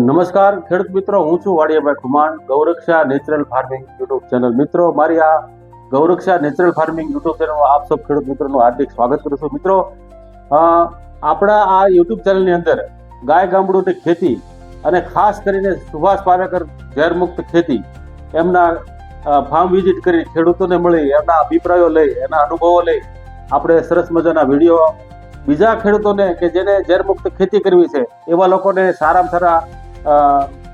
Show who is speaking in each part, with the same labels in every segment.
Speaker 1: નમસ્કાર. ખેડૂત મિત્રો, હું છું Vadiyabhai Khuman, Gauraksha natural farming YouTube channel. મિત્રો, મારી આ ગૌરક્ષા નેચરલ ફાર્મિંગ યુટ્યુબ ચેનલમાં આપ સૌ ખેડૂત મિત્રોનું હાર્દિક સ્વાગત કરું છું. મિત્રો આપણા આ યુટ્યુબ ચેનલની અંદર ગાય ગામડુંની ખેતી અને ખાસ કરીને સુભાષ પાલેકર ઝેરમુક્ત ખેતી, એમના ફાર્મ વિઝિટ કરી ખેડૂતોને મળી, એમના અભિપ્રાયો લઈ, એના અનુભવો લઈ, આપણે સરસ મજાના વીડિયો, બીજા ખેડૂતોને કે જેને ઝેરમુક્ત ખેતી કરવી છે, એવા લોકોને સારામાં સારા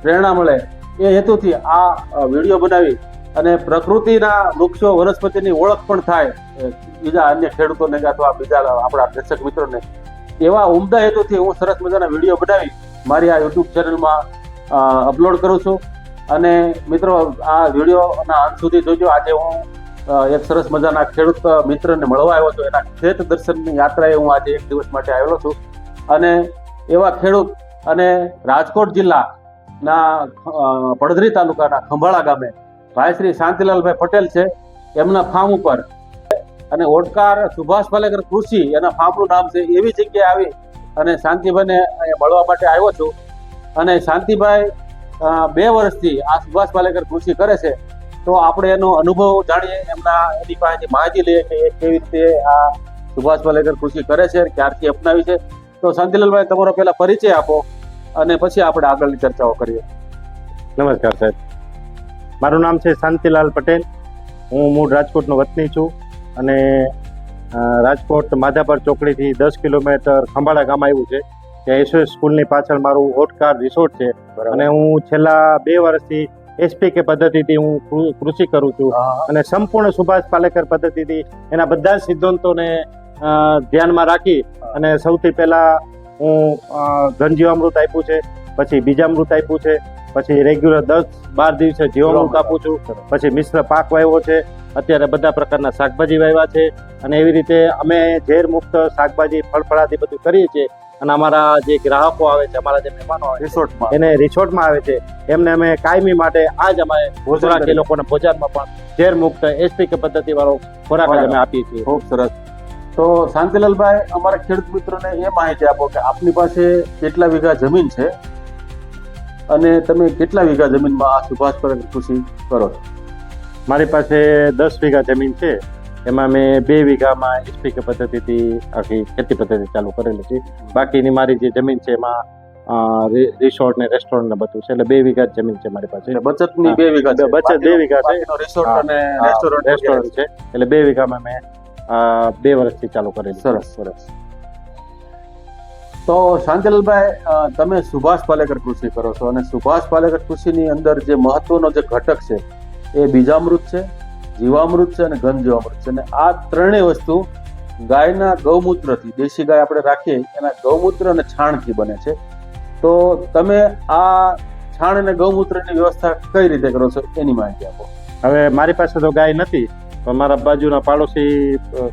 Speaker 1: પ્રેરણા મળે એ હેતુથી આ વીડિયો બનાવી અને પ્રકૃતિના વૃક્ષો વનસ્પતિની ઓળખ પણ થાય. બીજા અન્ય ખેડૂતોને અથવા બીજા આપણા દર્શક મિત્રોને. એવા ઉમદા હેતુથી હું સરસ મજાના વીડિયો બનાવી મારી આ યુટ્યુબ ચેનલમાં અપલોડ કરું છું. અને મિત્રો, આ વિડીયોના અંત સુધી જોજો. આજે હું એક સરસ મજાના ખેડૂત મિત્રને મળવા આવ્યો છું. એના ખેત દર્શનની યાત્રાએ હું આજે એક દિવસ માટે આવેલો છું. અને એવા ખેડૂત અને રાજકોટ જિલ્લાના પડધરી તાલુકાના ખંભાળા ગામે ભાઈ શ્રી શાંતિલાલભાઈ પટેલ છે. એમના ફાર્મ ઉપર અને ઓડકાર સુભાષ પાલેકર કૃષિ એના ફાર્મનું નામ છે. એવી જગ્યાએ આવી અને શાંતિભાઈને મળવા માટે આવ્યો છું. અને શાંતિભાઈ બે વર્ષથી આ સુભાષ પાલેકર કૃષિ કરે છે. તો આપણે એનો અનુભવ જાણીએ, એમના, એની પાસેથી માહિતી લઈએ કે એ કેવી રીતે આ સુભાષ પાલેકર કૃષિ કરે છે, ક્યારથી અપનાવી છે. તો શાંતિલાલભાઈ, તમારો પહેલા પરિચય આપો. અને પછી આપણે આગળની ચર્ચાઓ કરીએ.
Speaker 2: નમસ્કાર સાહેબ. મારું નામ છે શાંતિલાલ પટેલ. હું મૂળ રાજકોટનો વતની છું અને રાજકોટ માધાપર ચોકડીથી દસ કિલોમીટર ખંભાળા ગામ આવ્યું છે. ત્યાં એસઓએસ સ્કૂલની પાછળ મારું ઓટકાર રિસોર્ટ છે. અને હું છેલ્લા બે વર્ષથી એસપીકે પદ્ધતિથી હું કૃષિ કરું છું. અને સંપૂર્ણ સુભાષ પાલેકર પદ્ધતિથી એના બધા સિદ્ધાંતોને ધ્યાનમાં રાખી અને સૌથી પહેલા હું ઘનજીવામૃત આપ્યું છે પછી બીજામૃત આપ્યું છે પછી રેગ્યુલર દસ બાર દિવસે જીવામૃત આપું છું પછી મિશ્ર પાક વાવ્યો છે અત્યારે બધા પ્રકારના શાકભાજી વાવ્યા છે અને એવી રીતે અમે ઝેર મુક્ત શાકભાજી ફળફળાથી બધું કરીએ છીએ અને અમારા જે ગ્રાહકો આવે છે અમારા જે મહેમાનો આવે
Speaker 1: રિસોર્ટમાં.
Speaker 2: એને રિસોર્ટમાં આવે છે એમને અમે કાયમી માટે આજ અમે ખોરાક એ લોકોને ભોજનમાં પણ ઝેર મુક્ત એસપી કે પદ્ધતિ વાળો ખોરાક અમે આપીએ છીએ.
Speaker 1: ખૂબ સરસ. તો શાંતિલાલભાઈ અમારા ખેડૂત મિત્રોને એ માહિતી આપો કે આપની પાસે કેટલા વીઘા જમીન છે અને તમે કેટલા વીઘા જમીનમાં આ સુભાષ પર કૃષિ કરો છો?
Speaker 2: મારી પાસે દસ વીઘા જમીન છે. એમાં મેં બે વીઘામાં એસપીકે પદ્ધતિથી આખી ખેતી પદ્ધતિ ચાલુ કરેલી છે. બાકીની મારી જે જમીન છે એમાં રિસોર્ટ ને રેસ્ટોરન્ટ ને બધું છે. એટલે બે વીઘા જમીન છે મારી પાસે.
Speaker 1: બચત બચતની બે વીઘા
Speaker 2: બચત બે વીઘા છે.
Speaker 1: રિસોર્ટ અને રેસ્ટોરન્ટ
Speaker 2: છે. એટલે બે વીઘામાં મેં બે વર્ષથી ચાલુ કરેલી
Speaker 1: સરસ. સરસ. તો શાંતિલાલભાઈ તમે સુભાષ પાલેકર કૃષિ કરો છો અને સુભાષ પાલેકર કૃષિની અંદર જે મહત્વનો જે ઘટક છે એ બીજામૃત છે જીવામૃત છે અને ઘન જીવામૃત છે. અને આ ત્રણેય વસ્તુ ગાયના ગૌમૂત્રથી દેશી ગાય આપણે રાખીએ એના ગૌમૂત્ર અને છાણથી બને છે. તો તમે આ છાણ અને ગૌમૂત્રની વ્યવસ્થા કઈ રીતે કરો છો એની માહિતી આપો.
Speaker 2: હવે મારી પાસે તો ગાય નથી મારા બાજુના પાડોશી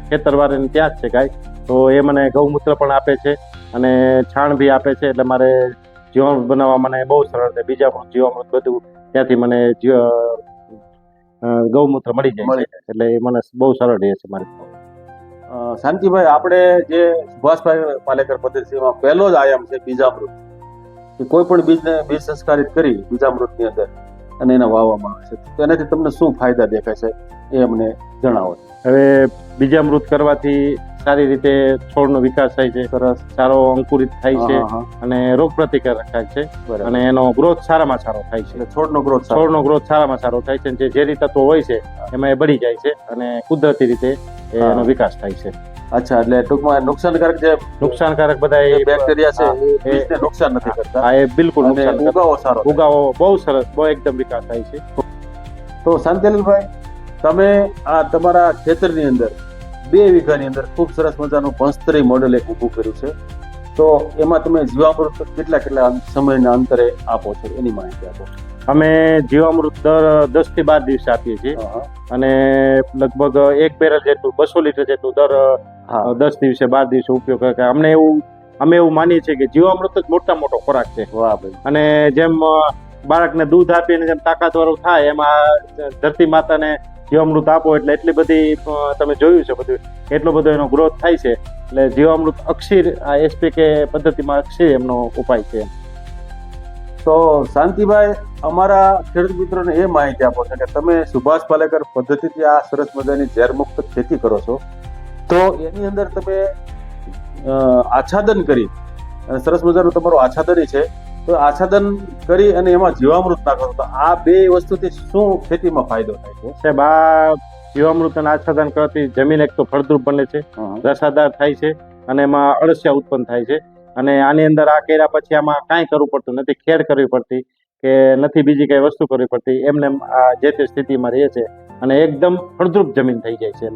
Speaker 2: ખેતરવાળાને ત્યાં જ છે ગાય. તો એ મને ગૌમૂત્ર પણ આપે છે અને છાણ બી આપે છે એટલે મારે જીવામૃત બનાવવા મને બહુ સરળ છે. બીજા પણ જીવામૃત બધું ત્યાંથી મને ગૌમૂત્ર મળી જાય છે. એટલે એ મને બહુ સરળ રહે છે મારે
Speaker 1: શાંતિભાઈ આપણે જે સુભાષભાઈ પાલેકર પદ્ધતિમાં પહેલો જ આયામ છે બીજામૃત. કે કોઈ પણ બીજને બીજ સંસ્કારિત કરી બીજામૃતની અંદર. અને એને વાવવામાં આવે છે. તો એનાથી તમને શું ફાયદા દેખાય છે એ અમને જણાવો.
Speaker 2: હવે બીજામૃત કરવાથી સારી રીતે છોડનો વિકાસ થાય છે
Speaker 1: સરસ
Speaker 2: સારો અંકુરિત થાય છે અને રોગ પ્રતિકારક થાય છે. અને એનો ગ્રોથ સારામાં સારો થાય છે.
Speaker 1: છોડનો ગ્રોથ
Speaker 2: છોડનો ગ્રોથ સારામાં સારો થાય છે જે ઝેરી તત્વો હોય છે એમાં એ બળી જાય છે અને કુદરતી રીતે એનો વિકાસ થાય છે.
Speaker 1: અચ્છા એટલે ટૂંકમાં નુકસાનકારક જે
Speaker 2: નુકસાનકારક બધા એ
Speaker 1: બેક્ટેરિયા છે એ બીજને નુકસાન નથી કરતા.
Speaker 2: હા એ બિલકુલ નુકસાન
Speaker 1: ઉગાવો સારો
Speaker 2: ઉગાવો બહુ સરસ બહુ એકદમ વિકાસ થાય છે.
Speaker 1: તો શાંતિલાલભાઈ તમે આ તમારા ખેતરની અંદર બે વીઘાની અંદર ખૂબ સરસ મજાનું પંસ્તરી મોડેલ એક ઊભું કર્યું છે. તો એમાં તમે જીવામૃત કેટલા કેટલા સમયના અંતરે આપો છો એની માહિતી આપો.
Speaker 2: અમે જીવામૃત દર દસથી બાર દિવસે આપીએ છીએ. અને લગભગ એક બેરલ જેટલું બસો લીટર જેટલું દર. દસ દિવસે બાર દિવસે ઉપયોગ કરે. કે અમને એવું અમે એવું માનીએ છીએ કે જીવામૃત જ મોટા મોટો ખોરાક છે.
Speaker 1: વાહ ભાઈ.
Speaker 2: અને જેમ બાળકને દૂધ આપીને જેમ તાકાતવાળું થાય એમાં ધરતી માતાને જીવામૃત આપો એટલે એટલી બધી તમે જોયું છે બધું. એટલો બધો એનો ગ્રોથ થાય છે. એટલે જીવામૃત અક્ષીર આ એસપીકે પદ્ધતિમાં અક્ષીર એમનો ઉપાય છે.
Speaker 1: તો શાંતિભાઈ અમારા ખેડૂત મિત્રોને એ માહિતી આપો છો કે તમે સુભાષ પાલેકર પદ્ધતિથી આ સરસ મજાની ઝેરમુક્ત ખેતી કરો છો. તો એની અંદર તમે આચ્છાદન કરી અને સરસ મજાનું તમારું આચ્છાદન છે. તો આચ્છાદન કરી અને એમાં જીવામૃત નાખો તો આ બે વસ્તુથી શું ખેતીમાં ફાયદો થાય છે?
Speaker 2: સાહેબ આ જીવામૃત અને આચ્છાદન કરવાથી જમીન એક તો ફળદ્રુપ બને છે રસાદાર થાય છે અને એમાં અળસિયા ઉત્પન્ન થાય છે. અને આની અંદર આ કર્યા પછી આમાં કાંઈ કરવું પડતું નથી ખેડ કરવી પડતી કે નથી બીજી કઈ વસ્તુ કરવી પડતી એમને એમ આ જે તે સ્થિતિમાં રહે છે અને એકદમ ફળદ્રુપ જમીન થઈ જાય છે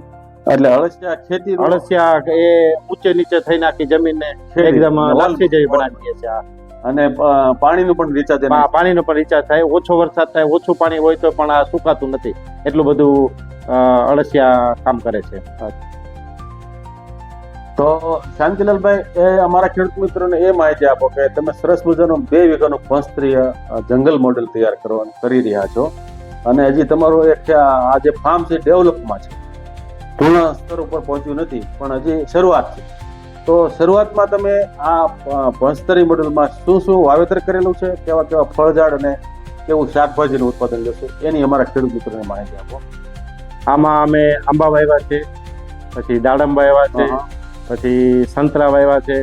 Speaker 1: એટલે અળસિયા ખેતી
Speaker 2: અળસિયા એ ઊંચે નીચે થઈ નાખી જમીનને એકદમ લાપસી જેવી બનાવી દે છે આ.
Speaker 1: અને પાણીનું પણ રિચાર્જ
Speaker 2: પાણીનો પણ રિચાર્જ થાય ઓછો વરસાદ થાય ઓછું પાણી હોય તો પણ આ સુકાતું નથી. એટલું બધું અળસિયા કામ કરે છે.
Speaker 1: તો શાંતિલાલભાઈ એ અમારા ખેડૂત મિત્રોને એ માહિતી આપો કે તમે સરસ મજાનું બે વીઘાનું પંચસ્ત્રીય જંગલ મોડેલ તૈયાર કરવાનું કરી રહ્યા છો. અને હજી તમારું એક આ જે ફાર્મ છે ડેવલપમાં છે. પૂર્ણ સ્તર ઉપર પહોંચ્યું નથી પણ હજી શરૂઆત છે. તો શરૂઆતમાં તમે આ અ, પંચસ્તરી મોડેલમાં શું શું વાવેતર કરેલું છે? કેવા કેવા ફળઝાડ અને કેવું શાકભાજીનું ઉત્પાદન લેશો એની અમારા ખેડૂત મિત્રોને માહિતી આપો.
Speaker 2: આમાં અમે આંબા વાવ્યા છે પછી દાડમ વાવ્યા છે પછી સંતરા વાવ્યા છે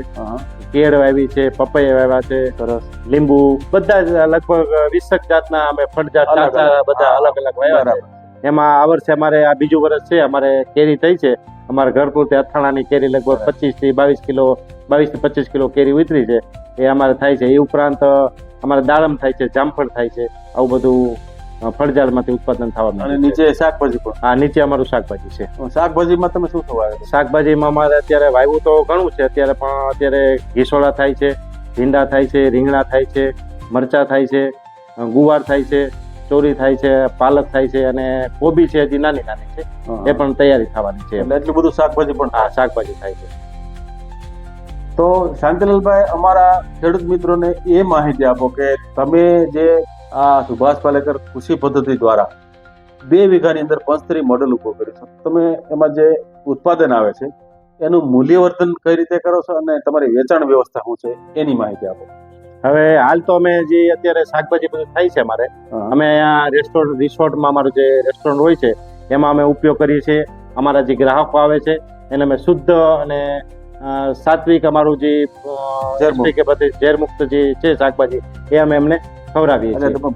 Speaker 2: કેળ વાવી છે પપૈયા વાવ્યા છે
Speaker 1: સરસ.
Speaker 2: લીંબુ બધા જ લગભગ વીસક જાતના અમે ફળજાત
Speaker 1: અલગ.
Speaker 2: બધા અલગ અલગ વાવ્યા છે. એમાં આ વર્ષે અમારે આ બીજું વર્ષ છે અમારે કેરી થઈ છે. અમારા ઘર પૂરતી અથાણાની કેરી લગભગ. પચીસથી બાવીસ કિલો બાવીસથી પચીસ કિલો કેરી ઉતરી છે. એ અમારે થાય છે. એ ઉપરાંત અમારે દાડમ થાય છે જામફળ થાય છે. આવું બધું અ, ફળઝાડમાંથી ઉત્પાદન થવાનું
Speaker 1: અને નીચે શાકભાજી પણ?
Speaker 2: આ નીચે અમારું શાકભાજી છે.
Speaker 1: શાકભાજીમાં તમે શું થવા
Speaker 2: શાકભાજીમાં અમારે અત્યારે વાયવું તો ઘણું છે અત્યારે પણ અત્યારે ઘીસોળા થાય છે ભીંડા થાય છે રીંગણા થાય છે મરચા થાય છે ગુવાર થાય છે ચોરી થાય છે પાલક થાય છે અને કોબી છે હજી નાની નાની છે. એ પણ તૈયારી થવાની છે.
Speaker 1: એટલે એટલું બધું શાકભાજી પણ?
Speaker 2: હા શાકભાજી થાય છે.
Speaker 1: તો શાંતિલાલભાઈ અમારા ખેડૂત મિત્રોને એ માહિતી આપો કે તમે જે આ સુભાષ પાલેકર કૃષિ પદ્ધતિ દ્વારા બે વીઘાની અંદર પંચતરી મોડલ ઊભો કર્યું છે. તમે એમાં જે ઉત્પાદન આવે છે એનું મૂલ્યવર્ધન કઈ રીતે કરો છો અને તમારી વેચાણ વ્યવસ્થા શું છે એની માહિતી આપો.
Speaker 2: હવે હાલ તો અમે જે અત્યારે શાકભાજી બધું થાય છે અમારે અમે અહીંયા રેસ્ટોરન્ટ રિસોર્ટમાં અમારું જે રેસ્ટોરન્ટ હોય છે એમાં અમે ઉપયોગ કરીએ છીએ. અમારા જે ગ્રાહકો આવે છે એને અમે શુદ્ધ અને સાત્વિક અમારું જે કે બધી ઝેરમુક્ત જે છે શાકભાજી એ અમે એમને ખવડાવીએ છીએ.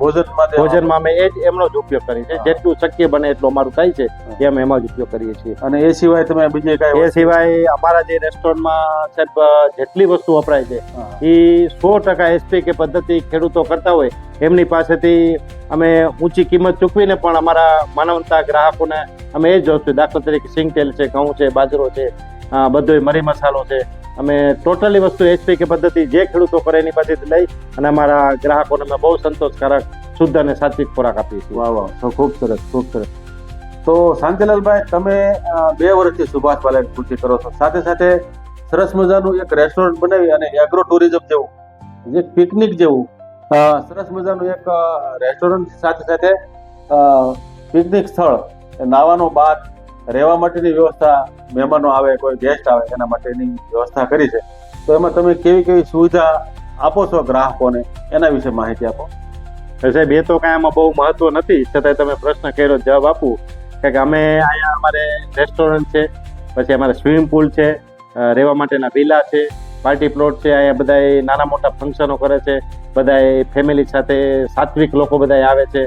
Speaker 1: ભોજનમાં
Speaker 2: અમે એ જ એમનો જ ઉપયોગ કરીએ છીએ. જેટલું શક્ય બને એટલું અમારું થાય છે એ અમે એમાં જ ઉપયોગ કરીએ છીએ.
Speaker 1: અને એ સિવાય તમે બીજે
Speaker 2: એ સિવાય અમારા જે રેસ્ટોરન્ટમાં સાહેબ જેટલી વસ્તુ વપરાય છે એ સો ટકા એસપી કે પદ્ધતિ ખેડૂતો કરતા હોય એમની પાસેથી અમે ઊંચી કિંમત ચૂકવીને પણ અમારા માનવતા ગ્રાહકોને અમે એ જ વસ્તુ દાખલા તરીકે સિંગ તેલ છે ઘઉં છે બાજરો છે બધોય મરી મસાલો છે. અમે ટોટલી વસ્તુ એચપી કે પદ્ધતિ જે ખેડૂતો કરે એની પાસેથી લઈ અને અમારા ગ્રાહકોને અમે બહુ સંતોષકારક, શુદ્ધ અને સાત્વિક ખોરાક આપીએ છીએ
Speaker 1: વાહ. વાહ ખૂબ સરસ ખૂબ સરસ. તો શાંતિલાલભાઈ, તમે બે વર્ષથી સુભાષ પાલેકર કૃષિ કરો છો. સાથે સાથે સરસ મજાનું એક રેસ્ટોરન્ટ બનાવી અને એગ્રો ટુરિઝમ જેવું, જે પિકનિક જેવું સરસ મજાનું એક રેસ્ટોરન્ટ સાથે સાથે પિકનિક સ્થળ નાવાનો બાદ રહેવા માટેની વ્યવસ્થા, મહેમાનો આવે, કોઈ ગેસ્ટ આવે, એના માટેની વ્યવસ્થા કરી છે. તો એમાં તમે કેવી કેવી સુવિધા આપો છો ગ્રાહકોને? એના વિશે માહિતી આપો.
Speaker 2: સાહેબ, એ તો કાંઈ આમાં બહુ મહત્વ નથી. છતાંય તમે પ્રશ્ન કર્યો, જવાબ આપું. કે અમે અહીંયા અમારે રેસ્ટોરન્ટ છે, પછી અમારે સ્વિમિંગ પુલ છે રહેવા માટેના વિલા છે પાર્ટી પ્લોટ છે, અહીંયા બધાય નાના મોટા ફંક્શનો કરે છે, બધાય ફેમિલી સાથે સાત્વિક લોકો બધાય આવે છે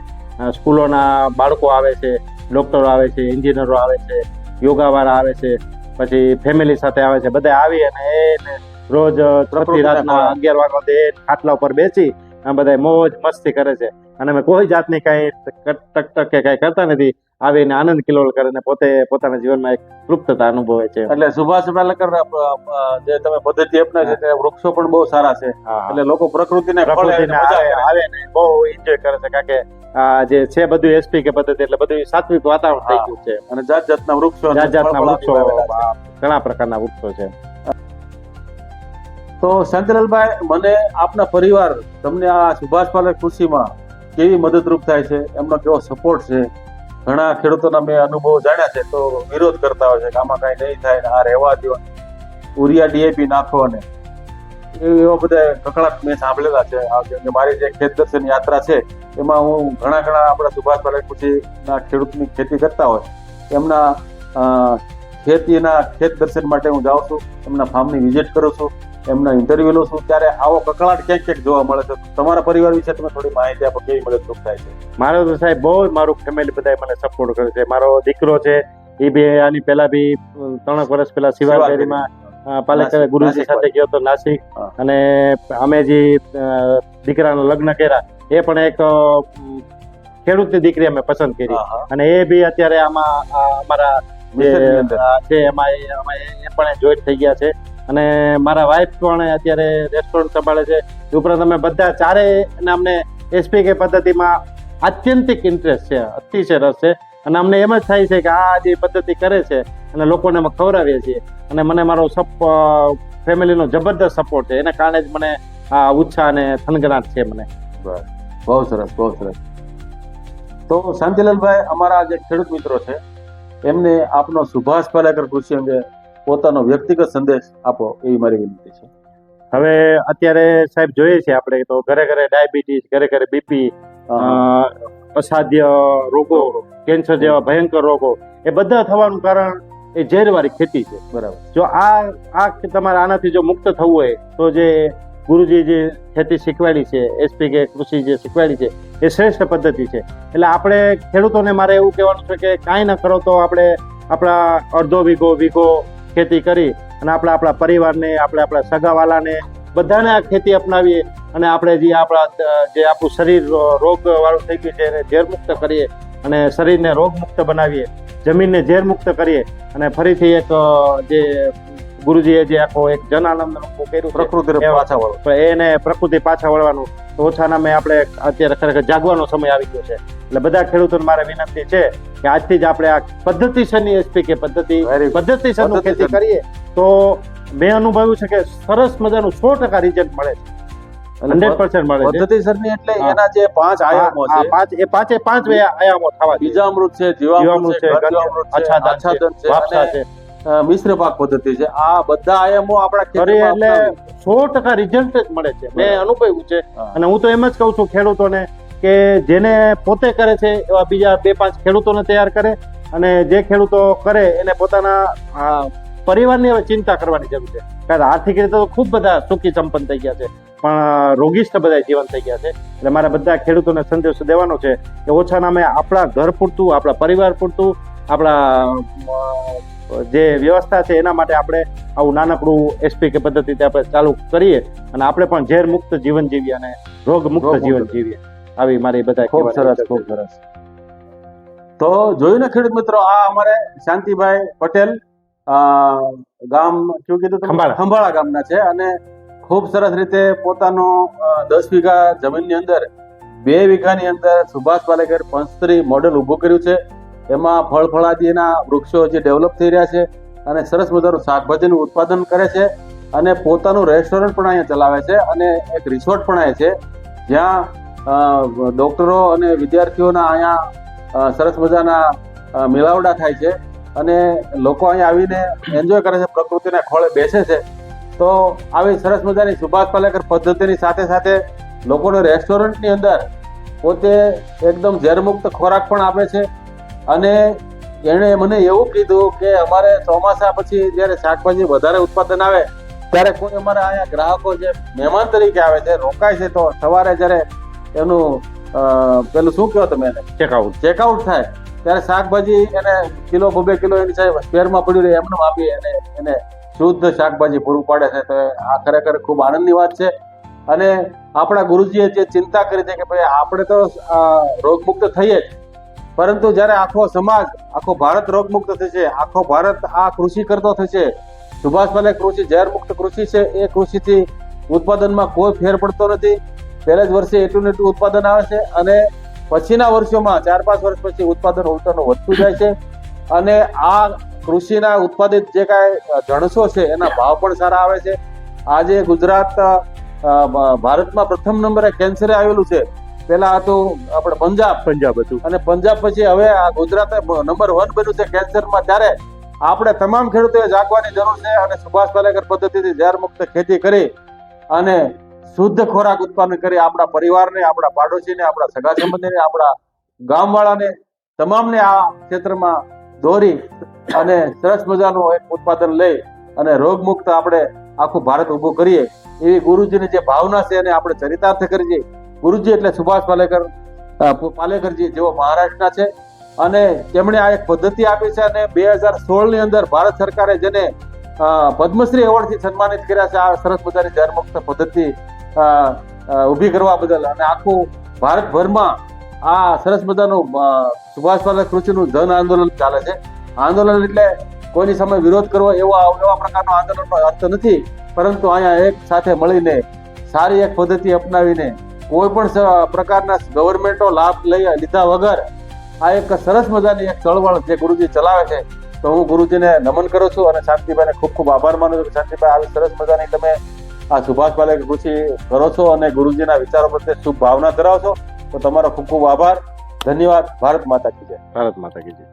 Speaker 2: સ્કૂલોના બાળકો આવે છે ડોક્ટરો આવે છે એન્જિનિયરો આવે છે યોગાવાળા આવે છે પછી ફેમિલી સાથે આવે છે બધા આવી અને એને રોજ
Speaker 1: પ્રતિ
Speaker 2: રાતના અગિયાર વાગ્યા સુધી ખાટલા ઉપર બેસી આ બધા મોજ મસ્તી કરે છે. અને અમે કોઈ જાતની કઈ ટક કે કઈ કરતા નથી. આવીને આનંદ કિલોલ કરીને પોતે પોતાના જીવનમાં એક તૃપ્તતા અનુભવે છે.
Speaker 1: એટલે સુભાષ પાલેકર જે તમે પદ્ધતિ અપનાવી છે વૃક્ષો પણ બહુ સારા છે. એટલે લોકો પ્રકૃતિને
Speaker 2: પ્રકૃતિને આવે ને બહુ એન્જોય કરે છે. કારણ કે આ જે છે બધું એસપી કે પદ્ધતિ એટલે બધું સાત્વિક વાતાવરણ થઈ ગયું છે.
Speaker 1: અને જાત જાતના વૃક્ષો
Speaker 2: જાત જાતના વૃક્ષો ઘણા પ્રકારના વૃક્ષો છે.
Speaker 1: તો શાંતિલાલભાઈ મને આપના પરિવાર, તમને આ સુભાષ પાલક કૃષિમાં કેવી મદદરૂપ થાય છે, એમનો કેવો સપોર્ટ છે, ઘણા ખેડૂતોના મેં અનુભવ જાણ્યા છે, તો વિરોધ કરતા હોય છે કે આમાં કઈ નહીં થાય આ રહેવા દો ઉરિયા ડીએપી નાખો ને એવા બધા કકડાટ મેં સાંભળેલા છે મારી જે ખેત દર્શન યાત્રા છે, એમાં હું ઘણા ઘણા આપણા સુભાષ પાલેકુશીના ખેડૂતની ખેતી કરતા હોય. એમના ખેતીના ખેત દર્શન માટે હું જાઉં છું, એમના ફાર્મની વિઝિટ કરું છું. એમના ઇન્ટરવ્યુ લો છું ત્યારે આવો કકળાટ ક્યાંક ક્યાંક જોવા મળે છે. તમારા પરિવાર વિશે તમે થોડી માહિતી આપો કેવી મદદરૂપ થાય છે?
Speaker 2: મારો તો સાહેબ બહુ મારું ફેમિલી બધા મને સપોર્ટ કરે છે. મારો દીકરો છે એ બી આની પહેલા બી ત્રણ વર્ષ પહેલા. અ, પાલેકર ગુરુજી સાથે ગયો હતો નાસિક. અને અમે જે દીકરાના લગ્ન કર્યા એ પણ એક ખેડૂતની દીકરી અમે પસંદ કરી. અને એ બી અત્યારે આમાં અમારા જે છે એમાં એ પણ જોઈન્ટ થઈ ગયા છે. અને મારા વાઈફ પણ અત્યારે રેસ્ટોરન્ટ સંભાળે છે. ઉપરાંત અમે બધા ચારે અને અમને એસપીકે પદ્ધતિમાં આત્યંતિક ઇન્ટરેસ્ટ છે, અતિશય રસ છે. અને અમને એમ જ થાય છે કે આ જે પદ્ધતિ કરે છે અને લોકોને અમે ખવડાવીએ છીએ. અને મને મારો સપ ફેમિલીનો જબરદસ્ત સપોર્ટ છે. એના કારણે જ મને આ ઉત્સાહ અને થનગનાટ છે મને.
Speaker 1: બહુ સરસ બહુ સરસ. તો શાંતિલાલભાઈ, અમારા જે ખેડૂત મિત્રો છે, એમને આપનો સુભાષ પાલેકર કૃષિ અંગે પોતાનો વ્યક્તિગત સંદેશ આપો એવી મારી વિનંતી છે.
Speaker 2: હવે અત્યારે સાહેબ જોઈએ છે આપણે તો ઘરે ઘરે ડાયાબિટીસ ઘરે ઘરે બીપી અસાધ્ય રોગો કેન્સર જેવા ભયંકર રોગો એ બધા થવાનું કારણ એ ઝેરવાળી ખેતી છે.
Speaker 1: બરાબર.
Speaker 2: જો આ આ તમારે આનાથી જો મુક્ત થવું હોય તો જે ગુરુજી જે ખેતી શીખવાડી છે એસપી કે કૃષિ જે શીખવાડી છે એ શ્રેષ્ઠ પદ્ધતિ છે. એટલે આપણે ખેડૂતોને મારે એવું કહેવાનું છે કે કાંઈ ન કરો તો આપણે આપણા અડધો વીઘો વીઘો ખેતી કરી અને આપણે આપણા પરિવારને, આપણે આપણા સગાવાલાને બધાને આ ખેતી અપનાવીએ અને આપણે જે આપણા, જે આપણું શરીર રોગવાળું થઈ ગયું છે એને ઝેરમુક્ત કરીએ અને શરીરને રોગમુક્ત બનાવીએ, જમીનને ઝેરમુક્ત કરીએ અને ફરીથી એક જે ગુરુજીએ જે આખો એક જન કર્યું
Speaker 1: પ્રકૃતિ પાછા વળો
Speaker 2: એને પ્રકૃતિ પાછા વળવાનું ઓછા નામે આપણે અત્યારે ખરેખર જાગવાનો સમય આવી ગયો છે. એટલે બધા ખેડૂતોને મારે વિનંતી છે કે આજથી જ આપણે આ પદ્ધતિસરની એસપી કે પદ્ધતિ પદ્ધતિસરનું ખેતી કરીએ તો મેં અનુભવ્યું છે કે સરસ મજાનું સો ટકા રિઝલ્ટ મળે છે. હંડ્રેડ પર્સન્ટ મળે છે.
Speaker 1: પદ્ધતિસરની એટલે એના જે પાંચ આયામો છે.
Speaker 2: પાંચ એ પાંચે પાંચ આયામો થવા
Speaker 1: બીજામૃત છે જીવામૃત છે
Speaker 2: છે,
Speaker 1: ગંધ્યામૃત છે મિશ્ર પાક પદ્ધતિ છે. આ બધા આયામો આપણા
Speaker 2: કરી એટલે સો ટકા રિઝલ્ટ જ મળે છે. મેં. અનુભવ્યું છે. અને હું તો એમ જ કહું છું ખેડૂતોને કે જેને પોતે કરે છે એવા બીજા બે પાંચ ખેડૂતોને તૈયાર કરે અને જે ખેડૂતો કરે એને પોતાના પરિવારની હવે ચિંતા કરવાની જરૂર છે. કારણ કે આર્થિક રીતે તો ખૂબ બધા સુખી સંપન્ન થઈ ગયા છે. પણ રોગિષ્ઠ બધા જીવન થઈ ગયા છે. એટલે મારા બધા ખેડૂતોને સંદેશો દેવાનો છે કે ઓછા નામે આપણા ઘર પૂરતું આપણા પરિવાર પૂરતું આપણા જે વ્યવસ્થા છે એના માટે આપણે આવું નાનકડું એસપી કે પદ્ધતિથી આપણે ચાલુ કરીએ અને આપણે પણ ઝેર મુક્ત જીવન જીવીએ અને રોગ મુક્ત જીવન જીવીએ. આવી મારી બધા
Speaker 1: ખૂબ સરસ ખૂબ સરસ. તો જોયું ને ખેડૂત મિત્રો આ અમારે શાંતિભાઈ પટેલ ગામ શું કીધું?
Speaker 2: ખંભાળા.
Speaker 1: ખંભાળા ગામના છે અને ખૂબ સરસ રીતે પોતાનો દસ વીઘા જમીનની અંદર બે વીઘાની અંદર સુભાષ પાલેકર પંચસ્ત્રી મોડેલ ઊભું કર્યું છે. એમાં ફળ ફળાદીના વૃક્ષો જે ડેવલપ થઈ રહ્યા છે અને સરસ મજાનું શાકભાજીનું ઉત્પાદન કરે છે અને પોતાનું રેસ્ટોરન્ટ પણ અહીંયા ચલાવે છે અને એક રિસોર્ટ પણ અહીંયા છે. જ્યાં ડૉક્ટરો અને વિદ્યાર્થીઓના અહીંયા સરસ મજાના મેળાવડા થાય છે અને લોકો અહીંયા આવીને એન્જોય કરે છે, પ્રકૃતિના ખોળે બેસે છે. તો આવી સરસ મજાની સુભાષ પાલેકર પદ્ધતિની સાથે સાથે લોકોને રેસ્ટોરન્ટની અંદર પોતે એકદમ ઝેરમુક્ત ખોરાક પણ આપે છે અને એણે મને એવું કીધું કે અમારે ચોમાસા પછી જ્યારે શાકભાજી વધારે ઉત્પાદન આવે ત્યારે કોઈ અમારા અહીંયા ગ્રાહકો જે મહેમાન તરીકે આવે છે રોકાય છે તો સવારે જ્યારે એનું પેલું શું કહો તમે એને?
Speaker 2: ચેકઆઉટ.
Speaker 1: ચેકઆઉટ થાય ત્યારે શાકભાજી એને કિલો બબે કિલો એની સાહેબ સ્પેરમાં પડ્યું રહે એમને આપી એને એને શુદ્ધ શાકભાજી પૂરું પાડે છે. તો આ ખરેખર ખૂબ આનંદની વાત છે. અને આપણા ગુરુજીએ જે ચિંતા કરી છે કે ભાઈ આપણે તો રોગમુક્ત થઈએ જ. પરંતુ જ્યારે આખો સમાજ, આખો ભારત રોગમુક્ત થશે, આખો ભારત આ કૃષિ કરતો થશે, સુભાષ પાલેકર કૃષિ ઝેર મુક્ત કૃષિ છે, એ કૃષિથી ઉત્પાદનમાં કોઈ ફેર પડતો નથી. પહેલા જ વર્ષે એટલું એટલું ઉત્પાદન આવે છે અને પછીના વર્ષોમાં ચાર પાંચ વર્ષ પછી ઉત્પાદન ઉલટાનું વધતું જાય છે. અને આ કૃષિના ઉત્પાદિત જે કાંઈ જણસો છે, એના ભાવ પણ સારા આવે છે. આજે ગુજરાત ભારતમાં પ્રથમ નંબરે કેન્સરે આવેલું છે. પેલા હતું આપણે પંજાબ.
Speaker 2: પંજાબ હતું.
Speaker 1: અને પંજાબ પછી હવે આ ગુજરાત નંબર વન બન્યું છે કેન્સરમાં. ત્યારે આપણે તમામ ખેડૂતોએ જાગવાની જરૂર છે અને સુભાષ પાલેકર પદ્ધતિથી ઝેર મુક્ત ખેતી કરી અને શુદ્ધ ખોરાક ઉત્પાદન કરી આપણા પરિવારને આપણા પાડોશીને આપણા સગા સંબંધીને આપણા ગામવાળાને તમામને આ ક્ષેત્રમાં દોરી અને સરસ મજાનું એક ઉત્પાદન લઈ અને રોગમુક્ત આપણે આખું ભારત ઊભું કરીએ. એવી ગુરુજીની જે ભાવના છે એને આપણે ચરિતાર્થ કરીએ ગુરુજી એટલે સુભાષ પાલેકર પાલેકરજી જેઓ મહારાષ્ટ્રના છે. અને તેમણે આ એક પદ્ધતિ આપી છે અને બે હજાર સોળની અંદર ભારત સરકારે જેને પદ્મશ્રી એવોર્ડથી સન્માનિત કર્યા છે, આ સરસ મજાની જળમુક્ત પદ્ધતિ ઊભી કરવા બદલ અને આખું ભારતભરમાં આ સરસ મજાનું સુભાષ પાલેકર કૃષિનું જન આંદોલન ચાલે છે. આંદોલન એટલે કોઈની સામે વિરોધ કરવો એવો એવા પ્રકારનો આંદોલનનો અર્થ નથી. પરંતુ અહીંયા એક સાથે મળીને સારી એક પદ્ધતિ અપનાવીને કોઈ પણ પ્રકારના ગવર્મેન્ટો લાભ લઈ લીધા વગર આ એક સરસ મજાની એક ચળવળ જે ગુરુજી ચલાવે છે, તો હું ગુરુજીને નમન કરું છું અને શાંતિભાઈને ખૂબ ખૂબ આભાર માનું છું. કે શાંતિભાઈ, આવી સરસ મજાની તમે આ સુભાષભાઈ કૃષિ કરો છો અને ગુરુજીના વિચારો પ્રત્યે શુભ ભાવના ધરાવો છો તો તમારો ખૂબ ખૂબ આભાર. ધન્યવાદ. ભારત માતા કી જય.
Speaker 2: ભારત માતા કી જય.